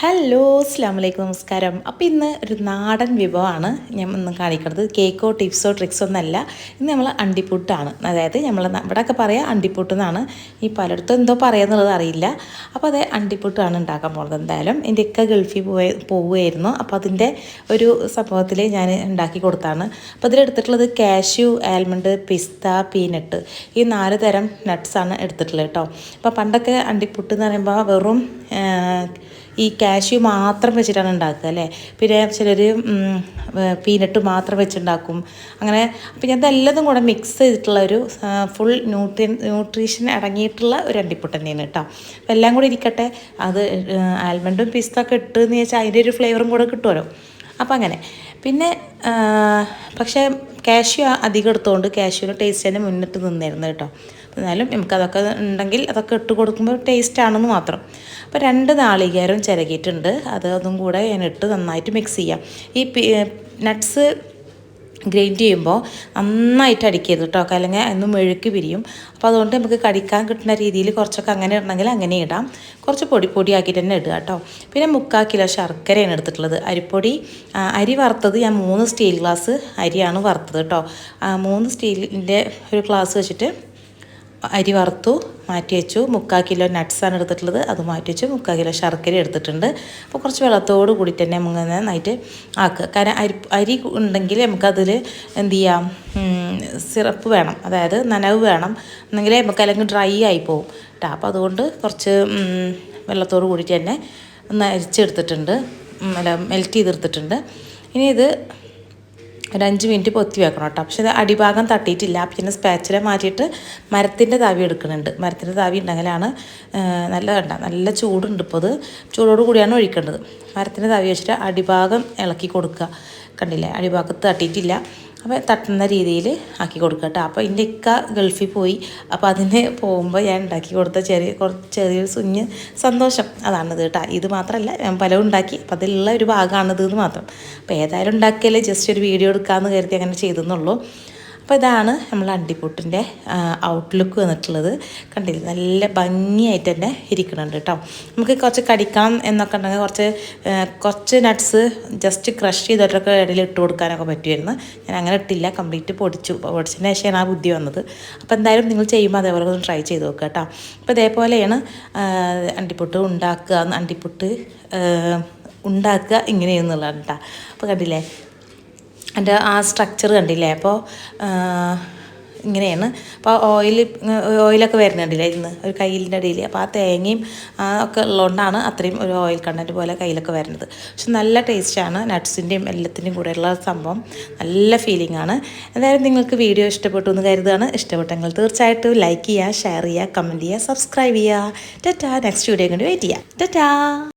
Hello അസ്ലാം വലൈക്കും നമസ്കാരം. അപ്പോൾ ഇന്ന് ഒരു നാടൻ വിഭവമാണ് ഞാൻ ഇന്ന് കാണിക്കുന്നത്. കേക്കോ ടിപ്സോ ട്രിക്സോ ഒന്നല്ല ഇന്ന് നമ്മൾ അണ്ടിപ്പുട്ടാണ്. അതായത് നമ്മൾ ഇവിടെയൊക്കെ പറയാം അണ്ടിപ്പുട്ട് എന്നാണ്. ഈ പലയിടത്തും എന്തോ പറയാന്നുള്ളത് അറിയില്ല. അപ്പോൾ അത് അണ്ടിപ്പുട്ടാണ് ഉണ്ടാക്കാൻ പോകുന്നത് എന്തായാലും എന്റെ ഒക്കെ ഗൾഫിൽ പോയ പോവുമായിരുന്നു അപ്പോൾ അതിന്റെ ഒരു സംഭവത്തിൽ ഞാൻ ഉണ്ടാക്കി കൊടുത്താണ്. അപ്പോൾ ഇതിലെടുത്തിട്ടുള്ളത് കാഷ്യൂ ആൽമണ്ട് പിസ്ത പീനട്ട്. ഈ നാല് തരം നട്ട്സാണ് എടുത്തിട്ടുള്ളത് കേട്ടോ. അപ്പോൾ പണ്ടൊക്കെ അണ്ടിപ്പുട്ട് എന്ന് പറയുമ്പോൾ വെറും ഈ കാഷ്യൂ മാത്രം വെച്ചിട്ടാണ് ഉണ്ടാക്കുക അല്ലേ? പിന്നെ ചിലർ പീനട്ട് മാത്രം വെച്ചുണ്ടാക്കും. അങ്ങനെ അപ്പം ഞാൻ ഇതെല്ലതും കൂടെ മിക്സ് ചെയ്തിട്ടുള്ള ഒരു ഫുൾ ന്യൂട്രി ന്യൂട്രീഷൻ അടങ്ങിയിട്ടുള്ള ഒരു അണ്ടിപ്പുട്ട് തന്നെയാണ് കേട്ടോ. അപ്പം എല്ലാം കൂടി ഇരിക്കട്ടെ അത് ആൽമണ്ടും പിസ്തൊക്കെ എന്ന് വെച്ചാൽ അതിന്റെ ഒരു ഫ്ലേവറും കൂടെ കിട്ടുമല്ലോ അപ്പം അങ്ങനെ. പിന്നെ പക്ഷേ കാഷ്യൂ അധികം എടുത്തുകൊണ്ട് കാഷ്യൂവിന്റെ ടേസ്റ്റ് തന്നെ മുന്നിട്ട് നിന്നിരുന്നു കേട്ടോ. എന്നാലും നമുക്ക് അതൊക്കെ ഉണ്ടെങ്കിൽ അതൊക്കെ ഇട്ട് കൊടുക്കുമ്പോൾ ടേസ്റ്റ് ആണെന്ന് മാത്രം. അപ്പോൾ രണ്ട് നാളികേരം ചിരകിയിട്ടുണ്ട്. അത് അതും കൂടെ ഞാൻ ഇട്ട് നന്നായിട്ട് മിക്സ് ചെയ്യാം. ഈ നട്ട്സ് ഗ്രൈൻഡ് ചെയ്യുമ്പോൾ നന്നായിട്ട് അടിക്കരുത് കേട്ടോ അല്ലെങ്കിൽ ഒന്ന് മെഴുക്ക് പിരിയും. അപ്പോൾ അതുകൊണ്ട് നമുക്ക് കടിക്കാൻ കിട്ടുന്ന രീതിയിൽ കുറച്ചൊക്കെ അങ്ങനെ ഇടണമെങ്കിൽ അങ്ങനെ ഇടാം. കുറച്ച് പൊടി പൊടിയാക്കിയിട്ട് തന്നെ ഇടുക കേട്ടോ പിന്നെ മുക്കാൽ കിലോ ശർക്കരയാണ് എടുത്തിട്ടുള്ളത്. അരിപ്പൊടി അരി വറുത്തത് ഞാൻ മൂന്ന് സ്റ്റീൽ ഗ്ലാസ് അരിയാണ് വറുത്തത് കേട്ടോ മൂന്ന് സ്റ്റീലിന്റെ ഒരു ഗ്ലാസ് വെച്ചിട്ട് അരി വറുത്തു മാറ്റി വെച്ചു. മുക്കാൽ കിലോ നട്ട്സാണ് എടുത്തിട്ടുള്ളത്. അത് മാറ്റി വെച്ചു. മുക്കാൽ കിലോ ശർക്കര എടുത്തിട്ടുണ്ട്. അപ്പോൾ കുറച്ച് വെള്ളത്തോട് കൂടി തന്നെ നമുക്ക് നന്നായിട്ട് ആക്കുക. കാരണം അരി അരി ഉണ്ടെങ്കിൽ നമുക്കതിൽ എന്ത് ചെയ്യാം? സിറപ്പ് വേണം. അതായത് നനവ് വേണം. എന്നെങ്കിൽ നമുക്ക് അല്ലെങ്കിൽ ഡ്രൈ ആയി പോകും കേട്ടോ അപ്പോൾ അതുകൊണ്ട് കുറച്ച് വെള്ളത്തോട് കൂടിയിട്ട് തന്നെ ഒന്ന് അരിച്ചെടുത്തിട്ടുണ്ട്. അല്ല മെൽറ്റ് ചെയ്തെടുത്തിട്ടുണ്ട്. ഇനി ഇത് ഒരു അഞ്ച് മിനിറ്റ് പൊത്തി വെക്കണം കേട്ടോ. പക്ഷേ അടിഭാഗം തട്ടിയിട്ടില്ല. പിന്നെ സ്പാച്ചില മാറ്റിയിട്ട് മരത്തിന്റെ താവി എടുക്കുന്നുണ്ട്. മരത്തിന്റെ താവി ഉണ്ടെങ്കിലാണ് നല്ല കണ്ട നല്ല ചൂടുണ്ട് ഇപ്പോൾ അത് ചൂടോട് കൂടിയാണ് ഒഴിക്കേണ്ടത്. മരത്തിന്റെ താവി വെച്ചിട്ട് അടിഭാഗം ഇളക്കി കൊടുക്കുക. കണ്ടില്ലേ? അടിഭാഗത്ത് തട്ടിയിട്ടില്ല. അപ്പോൾ തട്ടുന്ന രീതിയിൽ ആക്കി കൊടുക്കുക കേട്ടോ. അപ്പോൾ എന്റെ ഇക്ക ഗൾഫിൽ പോയി. അപ്പോൾ അതിന് പോകുമ്പോൾ ഞാൻ ഉണ്ടാക്കി കൊടുത്ത ചെറിയ കുറച്ച് ചെറിയൊരു സുഞ്ഞ് സന്തോഷം. അതാണിത് കേട്ടോ. ഇത് മാത്രമല്ല ഞാൻ പലവും ഉണ്ടാക്കി. അപ്പോൾ അതിലുള്ള ഒരു ഭാഗമാണിത് എന്ന് മാത്രം. അപ്പോൾ ഏതായാലും ഉണ്ടാക്കിയാലേ ജസ്റ്റ് ഒരു വീഡിയോ എടുക്കാമെന്ന് കരുതി അങ്ങനെ ചെയ്തെന്നുള്ളൂ. അപ്പോൾ ഇതാണ് നമ്മൾ അണ്ടിപ്പൂട്ടിന്റെ ഔട്ട്ലുക്ക് വന്നിട്ടുള്ളത്. കണ്ടില്ല? നല്ല ഭംഗിയായിട്ട് തന്നെ ഇരിക്കുന്നുണ്ട് കേട്ടോ. നമുക്ക് കുറച്ച് കടിക്കാം എന്നൊക്കെ ഉണ്ടെങ്കിൽ കുറച്ച് കുറച്ച് നട്ട്സ് ജസ്റ്റ് ക്രഷ് ചെയ്തിട്ടൊക്കെ ഇടയിൽ ഇട്ട് കൊടുക്കാനൊക്കെ പറ്റുമായിരുന്നു. ഞാൻ അങ്ങനെ ഇട്ടില്ല. കംപ്ലീറ്റ് പൊടിച്ചു. പൊടിച്ചതിന് ശേഷമാണ് ആ ബുദ്ധി വന്നത്. അപ്പോൾ എന്തായാലും നിങ്ങൾ ചെയ്യുമ്പോൾ അതേപോലെ ഒന്ന് ട്രൈ ചെയ്ത് നോക്കുക കേട്ടോ. അപ്പോൾ ഇതേപോലെയാണ് അണ്ടിപ്പൊട്ട് ഉണ്ടാക്കുക. അണ്ടിപ്പൊട്ട് ഉണ്ടാക്കുക ഇങ്ങനെയെന്നുള്ളതാണ് കേട്ടോ. അപ്പോൾ കണ്ടില്ലേ? എന്റെ ആ സ്ട്രക്ചർ കണ്ടില്ലേ? അപ്പോൾ ഇങ്ങനെയാണ്. അപ്പോൾ ഓയിൽ ഓയിലൊക്കെ വരുന്നുണ്ടല്ലേ ഇന്ന്? ഒരു കയ്യിലിന്റെ അടിയിൽ. അപ്പോൾ ആ തേങ്ങയും ഒക്കെ ഉള്ളതുകൊണ്ടാണ് അത്രയും ഒരു ഓയിൽ കണ്ടന്റ് പോലെ കയ്യിലൊക്കെ വരുന്നത്. പക്ഷെ നല്ല ടേസ്റ്റാണ് നട്ട്സിന്റെയും എല്ലാത്തിന്റെയും കൂടെയുള്ള സംഭവം. നല്ല ഫീലിംഗ് ആണ്. എന്തായാലും നിങ്ങൾക്ക് വീഡിയോ ഇഷ്ടപ്പെട്ടു എന്ന് കരുതുകയാണ്. ഇഷ്ടപ്പെട്ടെങ്കിൽ തീർച്ചയായിട്ടും ലൈക്ക് ചെയ്യുക ഷെയർ ചെയ്യുക കമന്റ് ചെയ്യുക സബ്സ്ക്രൈബ് ചെയ്യുക. ടെറ്റാ. നെക്സ്റ്റ് വീഡിയോ കൊണ്ട് വെയിറ്റ് ചെയ്യാം ടെറ്റാ.